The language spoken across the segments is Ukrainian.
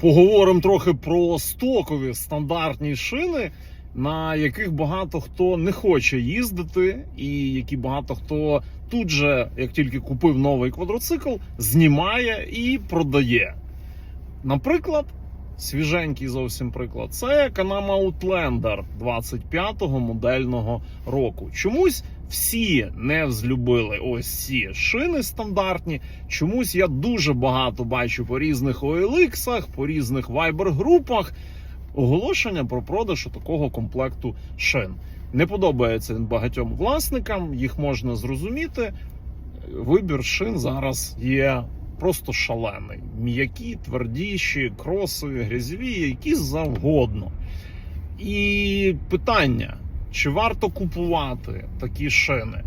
Поговоримо трохи про стокові стандартні шини, на яких багато хто не хоче їздити, і які багато хто тут же, як тільки купив новий квадроцикл, знімає і продає. Наприклад, свіженький зовсім приклад, це Kanama Outlander 25-го модельного року. Чомусь всі не взлюбили ось ці шини стандартні. Чомусь я дуже багато бачу по різних OLX, по різних Viber-групах оголошення про продаж такого комплекту шин. Не подобається він багатьом власникам, їх можна зрозуміти. Вибір шин зараз є просто шалений. М'які, твердіші, кроси, грязьові, які завгодно. І питання: чи варто купувати такі шини?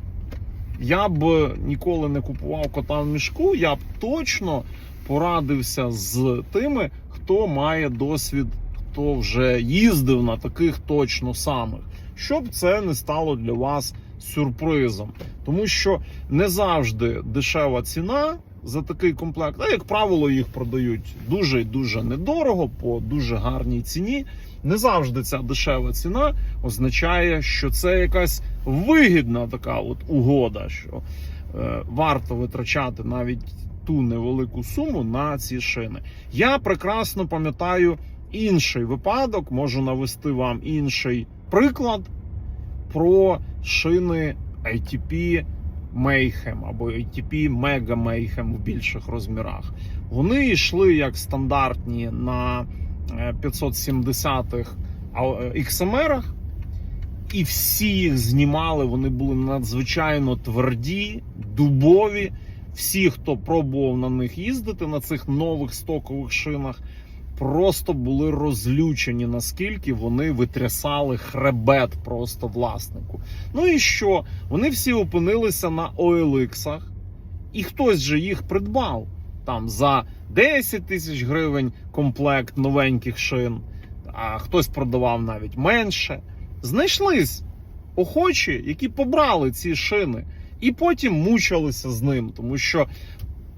Я б ніколи не купував кота в мішку, я б точно порадився з тими, хто має досвід, хто вже їздив на таких точно самих, щоб це не стало для вас сюрпризом. Тому що не завжди дешева ціна за такий комплект, а як правило, їх продають дуже і дуже недорого по дуже гарній ціні. Не завжди ця дешева ціна означає, що це якась вигідна така от угода, що е, варто витрачати навіть ту невелику суму на ці шини. Я прекрасно пам'ятаю інший випадок, можу навести вам інший приклад про шини ITP Mayhem або ATP Mega Mayhem в більших розмірах. Вони йшли як стандартні на е, 570-х XMR, і всі їх знімали. Вони були надзвичайно тверді, дубові. Всі, хто пробував на них їздити на цих нових стокових шинах, просто були розлючені, наскільки вони витрясали хребет просто власнику. Ну і що? Вони всі опинилися на OLX, і хтось же їх придбав там за 10 тисяч гривень комплект новеньких шин, а хтось продавав навіть менше. Знайшлись охочі, які побрали ці шини, і потім мучилися з ним, тому що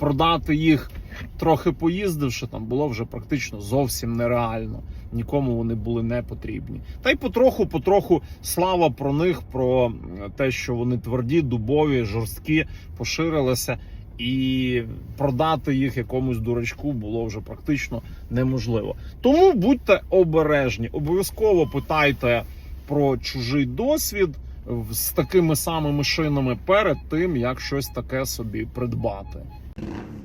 продати їх трохи поїздивши, там було вже практично зовсім нереально. Нікому вони були не потрібні. Та й потроху, потроху слава про них, про те, що вони тверді, дубові, жорсткі, поширилася. І продати їх якомусь дурачку було вже практично неможливо. Тому будьте обережні, обов'язково питайте про чужий досвід з такими самими шинами перед тим, як щось таке собі придбати. Mm-hmm.